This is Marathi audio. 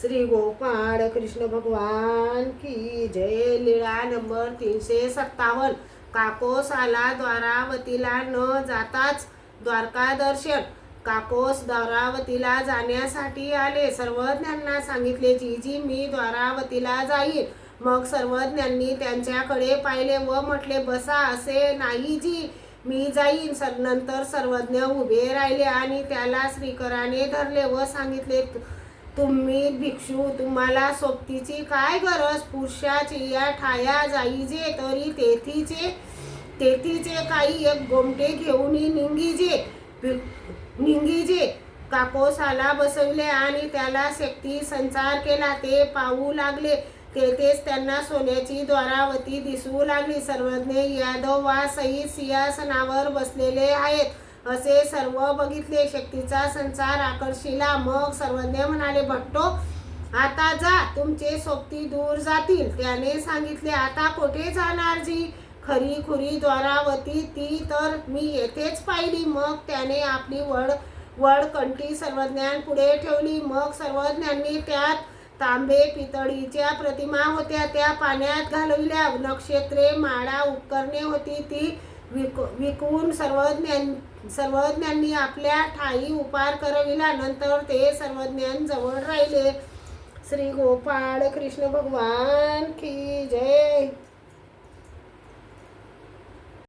श्री गोपाळ कृष्ण भगवान की जय लीळा नंबर तीनशे सत्तावन्न काकोसाला द्वारावतीला न जाताच द्वारका दर्शन काकोस द्वारावतीला जाण्यासाठी आले. सर्वज्ञांना सांगितले जी जी मी द्वारावतीला जाईन. मग सर्वज्ञांनी त्यांच्याकडे पाहिले व म्हटले बसा असे नाही जी. मी जाईन. सर नंतर सर्वज्ञ उभे राहिले आणि त्याला श्रीकराने धरले व सांगितले तुम्ही भिक्षू तुम्हाला सोबतीची काय गरज? पुरुषाची या ठाया जाईजे तरी तेथीचे तेथीचे काही एक गोमटे घेऊन निंगीजे. निंगीजे. काकोसाला बसवले आणि त्याला शक्ती संचार केला. ते पाहू लागले. तेथेच त्यांना सोन्याची द्वारावती दिसू लागली. सर्वज्ञ यादव वा सहित सिंहासनावर बसलेले आहेत. असे सर्व बघितले शक्तीचा संचार आकर्षिला मग सर्वज्ञ म्हणाले भट्टो आता जा तुमचे सोबती दूर जातील. त्याने सांगितले आता कुठे जाणार जी? खरी खुरी द्वारावती ती तर मी येथेच पाहिली. मग त्याने आपली वड वडकंटी सर्वज्ञान पुढे ठेवली. मग सर्वज्ञांनी त्यात तांबे पितळीच्या प्रतिमा होत्या त्या पाण्यात घालविल्या. नक्षत्रे माळा उपकरणे होती ती. विक विकून सर्वज्ञान सर्वज्ञांनी आपल्या ठाई उपार करविला. नंतर ते सर्वज्ञान जवळ राहिले. श्री गोपाळ कृष्ण भगवान की जय.